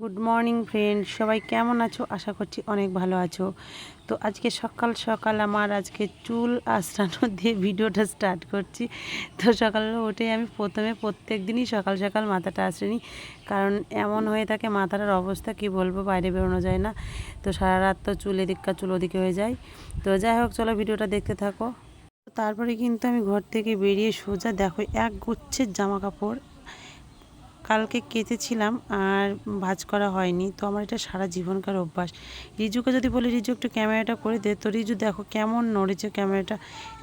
Good morning friend সবাই কেমন আছো? আশা করছি অনেক ভালো আছো। তো আজকে সকাল সকাল আমার আজকে চুল আশ্রানো দিয়ে ভিডিওটা স্টার্ট করছি। তো সকালবেলা উঠে আমি প্রথমে প্রত্যেক দিনই সকাল সকাল মাথাটা নিই। কারণ এমন হয়ে থাকে মাথাটার অবস্থা, কি বলব, বাইরে বেরোনো যায় না। তো সারা রাত তো চুল এদিককার চুল ওদিকে হয়ে যায়। তো যাই হোক, চলো ভিডিওটা দেখতে থাকো। তারপরে কিন্তু আমি ঘর থেকে বেরিয়ে সোজা দেখো, এক গুচ্ছের জামা কাপড় কালকে কেচেছিলাম আর ভাজ করা হয়নি। তো আমার এটা সারা জীবনকার অভ্যাস। রিজুকে যদি বলি, রিজু, একটু ক্যামেরাটা করে দে। তো রিজু, দেখো কেমন নড়েছে ক্যামেরাটা।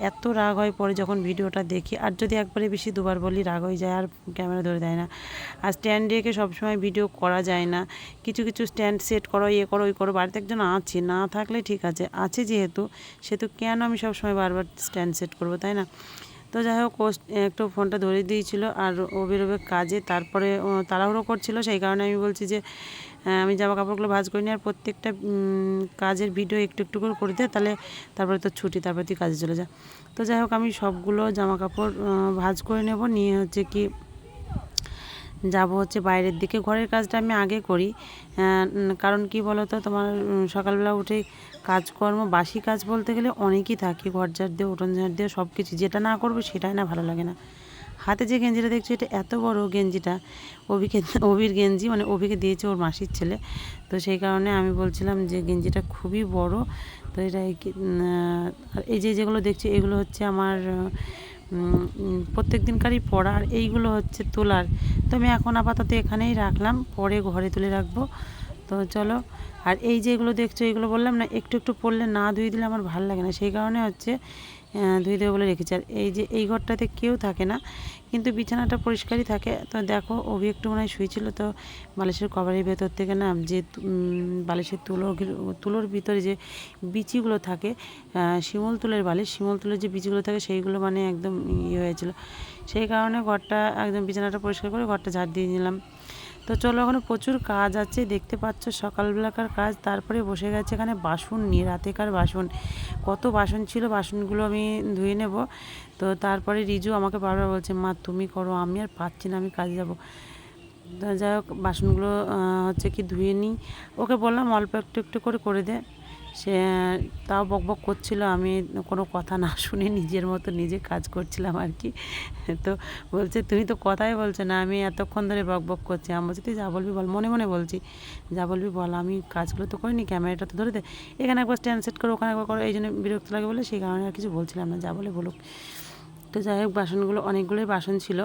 এত রাগ হয় পরে যখন ভিডিওটা দেখি। আর যদি একবারে বেশি দুবার বলি, রাগ হয়ে যায়, আর ক্যামেরা ধরে দেয় না। আর স্ট্যান্ড রেখে সবসময় ভিডিও করা যায় না? কিছু কিছু স্ট্যান্ড সেট করো ইয়ে করো, ওই করো। বাড়িতে একজন আছে, না থাকলে ঠিক আছে। আছে যেহেতু সেহেতু কেন আমি সবসময় বারবার স্ট্যান্ড সেট করব, তাই না? তো যাই হোক, ও একটু ফোনটা ধরে দিয়েছিল আর ও কাজে। তারপরে তাড়াহুড়ো করছিল, সেই কারণে আমি বলছি যে আমি জামা কাপড়গুলো ভাজ করিনি আর প্রত্যেকটা কাজের ভিডিও একটু একটু করে করে দে, তাহলে তারপরে তো ছুটি, তারপরে তুই কাজে চলে যা। তো যাই হোক, আমি সবগুলো জামা কাপড় ভাজ করে নেব, নিয়ে হচ্ছে কি যাব হচ্ছে বাইরের দিকে। ঘরের কাজটা আমি আগে করি। কারণ কি বলো তো তোমার সকালবেলা উঠে কাজকর্ম, বাসি কাজ বলতে গেলে অনেকই থাকে। ঘর ঝাড় দিয়ে, উঠোন ঝাড় দিয়ে সব কিছু যেটা না করব সেটাই না ভালো লাগে না। হাতে যে গেঞ্জিটা দেখছি, এটা এত বড় গেঞ্জিটা। অভিকে, অভির গেঞ্জি মানে অভিকে দিয়েছে ওর মাসির ছেলে। তো সেই কারণে আমি বলছিলাম যে গেঞ্জিটা খুবই বড়। তো এটা এই যে যেগুলো দেখছি, এগুলো হচ্ছে আমার প্রত্যেক দিনকারই পড়ার এইগুলো হচ্ছে তোলার। তো আমি এখন আপাতত এখানেই রাখলাম, পরে ঘরে তুলে রাখব। তো চলো, আর এই যেগুলো দেখছ, এগুলো বললাম না, একটু একটু পড়লে না ধুয়ে দিলে আমার ভালো লাগে না। সেই কারণে হচ্ছে ধুয়ে দেবো বলে রেখেছি। আর এই যে এই ঘরটাতে কেউ থাকে না, কিন্তু বিছানাটা পরিষ্কারই থাকে। তো দেখো, অভি একটু মনে হয় শুয়েছিল তো বালিশের কভারের ভেতর থেকে না যে বালিশের তুলোর তুলোর ভিতরে যে বিচিগুলো থাকে শিমল তুলের বালিশ, শিমুল তুলের যে বিচিগুলো থাকে, সেইগুলো মানে একদম ইয়ে হয়েছিল। সেই কারণে ঘরটা একদম বিছানাটা পরিষ্কার করে ঘরটা ঝাড় দিয়ে নিলাম। তো চলো ওখানে প্রচুর কাজ আছে, দেখতে পাচ্ছ সকালবেলাকার কাজ, তারপরে বসে গেছে এখানে বাসন নিয়ে, রাতেকার বাসন। কত বাসন ছিল, বাসনগুলো আমি ধুয়ে নেব। তো তারপরে রিজু আমাকে বারবার বলছে, মা, তুমি করো, আমি আর পাচ্ছি না, আমি কাজে যাব। যাই হোক, বাসনগুলো হচ্ছে কি ধুয়ে নিই। ওকে বললাম, অল্প একটু একটু করে করে দে। সে তাও বক বক করছিল, আমি কোনো কথা না শুনে নিজের মতো নিজে কাজ করছিলাম আর কি। তো বলছে, তুমি তো কথাই বলছো না, আমি এতক্ষণ ধরে বক বক করছি। আমি বলছি, তুই যা বলবি বল। মনে মনে বলছি, যা বলবি বল, আমি কাজগুলো তো করিনি, ক্যামেরাটা তো ধরে দে। এখানে একবার স্ট্যান্ড সেট করো, ওখানে একবার করো। এই জন্য বিরক্ত লাগে বলে, সেই কারণে আর কিছু বলছিলাম না, যা বলে বলুক। তো যাই হোক, বাসনগুলো, অনেকগুলোই বাসন ছিল।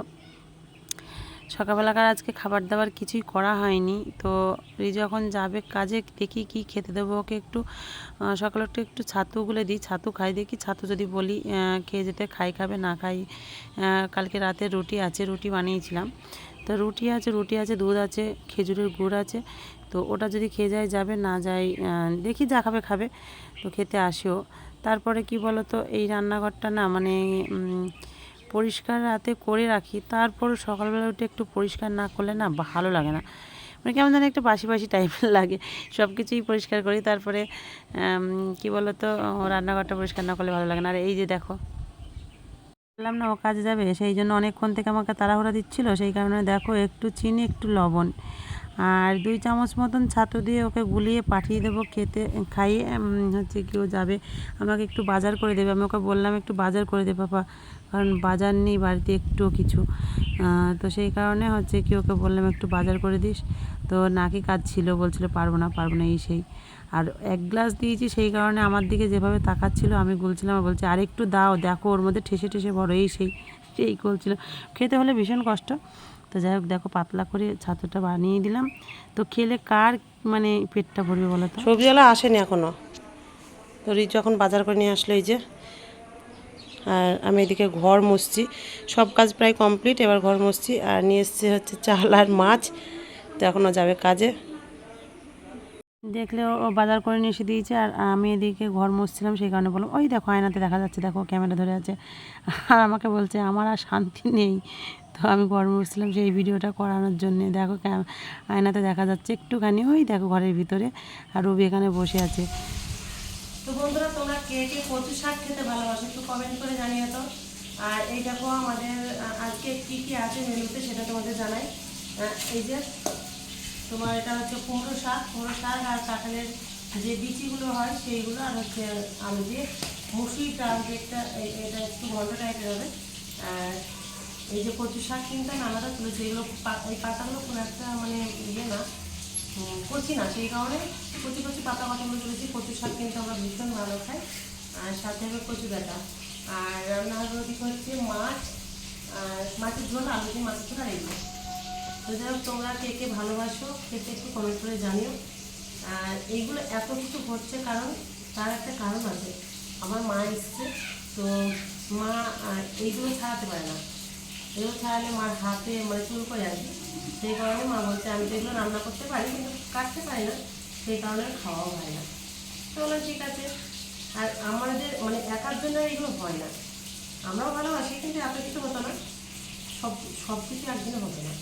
সকালবেলাকার আজকে খাবার দাবার কিছুই করা হয়নি। তো এই যখন যাবে কাজে, দেখি কি খেতে দেবো ওকে একটু। সকালে একটু একটু ছাতু গুলে দিই, ছাতু খাই, দেখি ছাতু যদি বলি খেয়ে যেতে খাই খাবে না খাই। কালকে রাতে রুটি আছে, রুটি বানিয়েছিলাম। তো রুটি আছে রুটি আছে, দুধ আছে, খেজুরের গুড় আছে। তো ওটা যদি খেয়ে যায়, যাবে, না যায় দেখি যা খাবে খাবে। তো খেতে আসেও। তারপরে কি বলো তো এই রান্নাঘরটা না মানে পরিষ্কার রাতে করে রাখি তারপর সকালবেলা উঠে একটু পরিষ্কার না করলে না ভালো লাগে না। মানে কেমন যেন একটু বাসি বাসি টাইপের লাগে সব কিছুই পরিষ্কার করি, তারপরে কী কি বলো তো রান্নাঘরটা পরিষ্কার না করলে ভালো লাগে না। আর এই যে দেখো বললাম না ও কাজে যাবে। সেই জন্য অনেকক্ষণ থেকে আমাকে তাড়াহুড়া দিচ্ছিল। সেই কারণে দেখো একটু চিনি, একটু লবণ আর দুই চামচ মতন ছাতু দিয়ে ওকে গুলিয়ে পাঠিয়ে দেবো খেতে, খাইয়ে হচ্ছে কি ও যাবে। আমাকে একটু বাজার করে দেবে। আমি ওকে বললাম একটু বাজার করে দে পাপা, কারণ বাজার নেই বাড়িতে একটু কিছু। তো সেই কারণে হচ্ছে কি ওকে বললাম একটু বাজার করে দিস। তো নাকি কাজ ছিল, বলছিল, পারব না পারব না। এই সেই। আর এক গ্লাস দিয়েছি, সেই কারণে আমার দিকে যেভাবে তাকাচ্ছিল, আমি বলছিলাম আর বলছি আর একটু দাও, দেখো, ওর মধ্যে ঠেসে ঠেসে বড় এই সেই সেই করছিল। খেতে হলে ভীষণ কষ্ট। তো যাই হোক, দেখো, পাতলা করে ছাতুটা বানিয়ে দিলাম। তো খেলে কার মানে পেটটা ভরবে বলো তো? সবজিওয়ালা আসেনি এখনও তো রিচু এখন বাজার করে নিয়ে আসলো, এই যে, আর আমি এদিকে ঘর মুছছি। সব কাজ প্রায় কমপ্লিট, এবার ঘর মুছছি। আর নিয়ে এসছে হচ্ছে চাল আর মাছ। তো এখনও যাবে কাজে। দেখলে ও বাজার করে নিয়ে এসে দিয়েছে আর আমি এদিকে ঘর মুছছিলাম সেই কারণে বললাম ওই দেখো আয়নাতে দেখা যাচ্ছে দেখো ক্যামেরা ধরে আছে। আর আমাকে বলছে আমার আর শান্তি নেই। তো আমি ঘর মুছছিলাম সেই ভিডিওটা করানোর জন্যে। দেখো ক্যাম- আয়নাতে দেখা যাচ্ছে একটুখানি ওই দেখো ঘরের ভিতরে আর রবি এখানে বসে আছে। তো বন্ধুরা তোমরা কে কে কচু শাক খেতে ভালোবাসো একটু কমেন্ট করে জানিয়ে তো আর এই দেখো আমাদের আজকে কি কি আছে মেনুতে সেটা তোমাদের জানাই। এই যে তোমার এটা হচ্ছে কুমড়ো শাক কুমড়ো শাক আর কাঁঠালের যে বিচিগুলো হয় সেইগুলো আর হচ্ছে আলু দিয়ে। মুসুরিটা একটা এ- এটা একটু ঘন্ট টাইপের হবে। আর এই যে কচু শাক কিনতাম আলাদা তুলেছি, এগুলো পা- এই পাতাগুলো কোনো একটা মানে ইয়ে না কচি না, সেই কারণে কচি কচি পাতা পাতাগুলো তুলেছি। কচু শাক কিন্তু আমরা ভীষণ ভালো খাই। আর সাথে হবে কচু ডাটা। আর রান্না হবে হচ্ছে মাছ, আর মাছের ঝোল, আলু দিয়ে মাছের ঝোল আর এগুলো। তো যাই তোমরা কে কে ভালোবাসো খেতে একটু কমেন্ট করে জানিও। আর এইগুলো এত কিছু হচ্ছে কারণ, তার একটা কারণ আছে। আমার মা এসছে, তো মা এইগুলো ছাড়াতে পারে না। এগুলো ছাড়ালে মার হাতে মানে চুল করে আসবে। সেই কারণে মা বলছে, আমি তো এগুলো রান্না করতে পারি, কিন্তু কাটতে পারি না। সেই কারণে খাওয়াও হয় না। তো বললাম, ঠিক আছে। আর আমাদের মানে একার জন্য এগুলো হয় না। আমরাও ভালোবাসি, কিন্তু এত কিছু হতো না। সব সব কিছু একদিনে হবে না।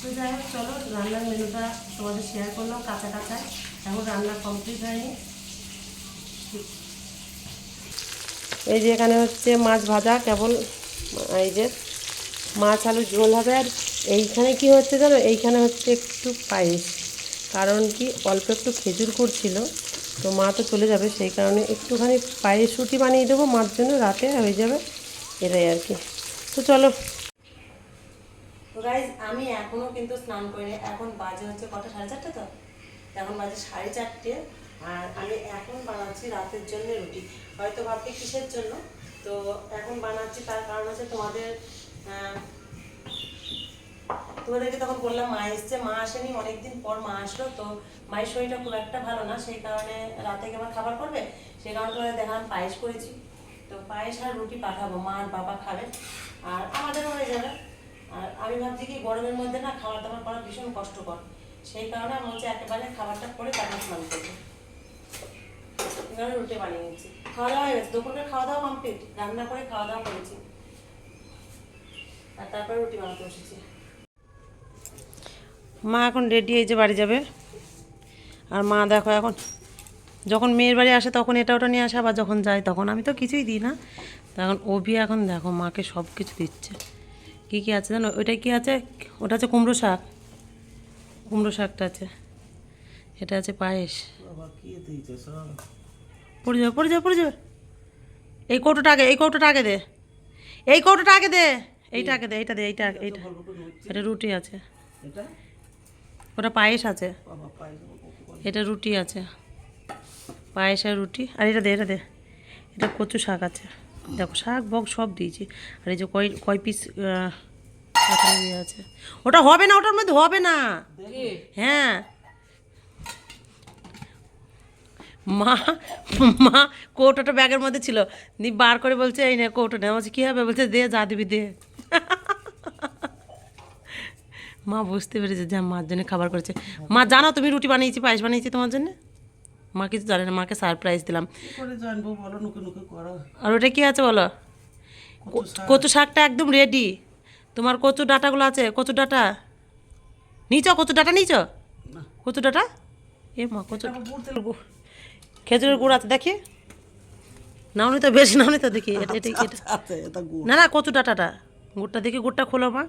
তো যাই হোক, চলো, রান্নার মেনুটা তোমাদের শেয়ার করলাম কাঁচা কাঁচায় এখন রান্না কমপ্লিট হয়নি। এই যে এখানে হচ্ছে মাছ ভাজা, কেবল এই যে মাছ, আলু, ঝোল হবে। আর এইখানে কি হচ্ছে জানো? এইখানে হচ্ছে একটু পায়েস। কারণ কি? অল্প একটু খেজুর করছিল তো মা তো চলে যাবে, সেই কারণে একটুখানি পায়েস রুটি বানিয়ে দেবো। মার জন্য রাতে হয়ে যাবে। এটাই আর কি। তো চলো গাইজ আমি এখনও কিন্তু স্নান করিনি। এখন বাজে হচ্ছে কটা? সাড়ে চারটে তো? এখন বাজে সাড়ে চারটে। আর আমি এখন বানাচ্ছি রাতের জন্য রুটি। হয়তো ভাবছি কিসের জন্য? তো এখন বানাচ্ছি, তার কারণ হচ্ছে তোমাদের তোমাদেরকে তখন বললাম, মা এসছে, মা আসেনি, অনেকদিন পর মা আসলো। তো মায়ের শরীরটা খুব একটা ভালো না, সেই কারণে রাতে কি আমার খাবার করবে? সেই কারণে তোমাদের দেখালাম পায়েস করেছি। তো পায়েস আর রুটি পাঠাবো, মা আর বাবা খাবে। আর আমাদেরও হয়ে যাবে। আর আমি ভাবছি কি গরমের মধ্যে না খাবার দাবার করা ভীষণ কষ্টকর। সেই কারণে আমি হচ্ছে একেবারে খাবারটা করে তারপর স্নান করব। এবারে রুটি বানিয়ে নিচ্ছি। খাওয়া দাওয়া হয়ে গেছে। দুপুরের খাওয়া দাওয়া কমপ্লিট রান্না করে খাওয়া দাওয়া করেছি। আর তারপরে রুটি বানাতে বসেছি। মা এখন রেডি হয়েছে বাড়ি যাবে। আর মা দেখো এখন, যখন মেয়ের বাড়ি আসে তখন এটা ওটা নিয়ে আসে, আবার যখন যায় তখন। আমি তো কিছুই দিই না। তখন অভি এখন দেখো, মাকে সব কিছু দিচ্ছে। কী কী আছে জানো? ওইটা কি আছে? ওটা আছে কুমড়ো শাক। কুমড়ো শাকটা আছে। এটা আছে পায়েস। পড়ে যাবে পড়ে যাবে পড়ে যাবে। এই কৌটোটা আগে এই কৌটোটা আগে দে। এই কৌটোটা আগে দে। এইটা আগে দে এইটা দে এইটা এইটা। এটা রুটি আছে। ওটা পায়েস আছে। এটা রুটি আছে। পায়েস আর রুটি। আর এটা দে এটা দে। এটা কচু শাক আছে। দেখো শাক বক সব দিয়েছি। আর এই যে কয় কয় পিস আছে। ওটা হবে না ওটার মধ্যে হবে না। হ্যাঁ। মা মা কৌটোটা ব্যাগের মধ্যে ছিল। দি বার করে বলছে এই নে কৌটো নে। বলছে কী হবে? বলছে দে যা দিবি দে। মা বুঝতে পেরেছে যে মার জন্য খাবার করেছে। মা জানো তুমি রুটি বানিয়েছি পায়েস বানিয়েছি তোমার জন্য? মা কিছু জানে না মাকে সারপ্রাইজ দিলাম। আর ওটা কি আছে বলো? কচু শাকটা একদম রেডি তোমার কচু ডাটাগুলো আছে কচু ডাটা। নিচ কচু ডাটা নিচ? কচু ডাটা? এ মা কচু খেজুরের গুড় আছে দেখি। নাওনি তো বেশি নাওনি তো দেখি এটা এটা এটা আচ্ছা গুড়। না না কচু ডাটাটা। গুড়টা দেখি গুড়টা খোলো মা।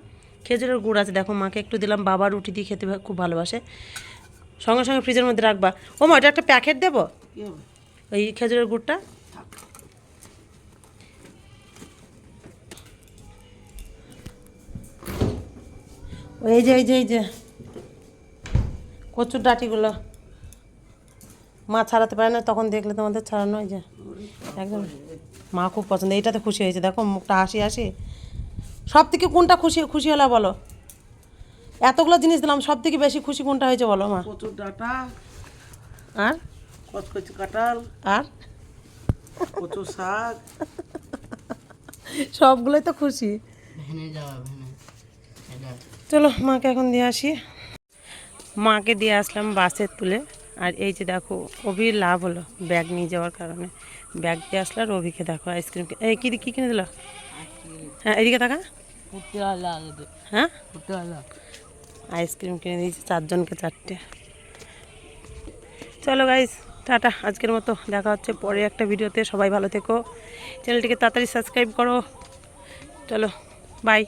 খেজুরের গুড় আছে দেখো মাকে একটু দিলাম বাবা রুটি দিয়ে খেতে খুব ভালোবাসে। সঙ্গে সঙ্গে ফ্রিজের মধ্যে রাখবা। ও মা এটা একটা প্যাকেট দেবো? ওই খেজুরের গুড়টা? এই যে এই যে এই যে। কচুর ডাটিগুলো। মা ছাড়াতে পারে না তখন দেখলে তোমাদের ছাড়ানো হয় যে। একদম। মা খুব পছন্দ এইটাতে খুশি হয়েছে। দেখো মুখটা হাসি হাসি। সব থেকে কোনটা খুশি খুশি হলো বলো? এতগুলো জিনিস দিলাম সব থেকে বেশি খুশি কোনটা হয়েছে বলো মা? কচুর ডাটা আর? কচকচি কাঁঠাল আর? কচু শাক। সবগুলোই তো খুশি। চলো মাকে এখন দিয়ে আসি। মাকে দিয়ে আসলাম বাসে তুলে। আর এই যে দেখো অভির লাভ হলো ব্যাগ নিয়ে যাওয়ার কারণে। ব্যাগ দিয়ে আসলো আর অভিকে দেখো আইসক্রিম এই কী কী কিনে দিল? হ্যাঁ এদিকে টাকা হ্যাঁ? আইসক্রিম কিনে দিয়েছি, চারজনকে চারটে। চলো গাইজ টাটা, আজকের মতো দেখা হচ্ছে পরে একটা ভিডিওতে। সবাই ভালো থেকো। চ্যানেলটিকে তাড়াতাড়ি সাবস্ক্রাইব করো। চলো বাই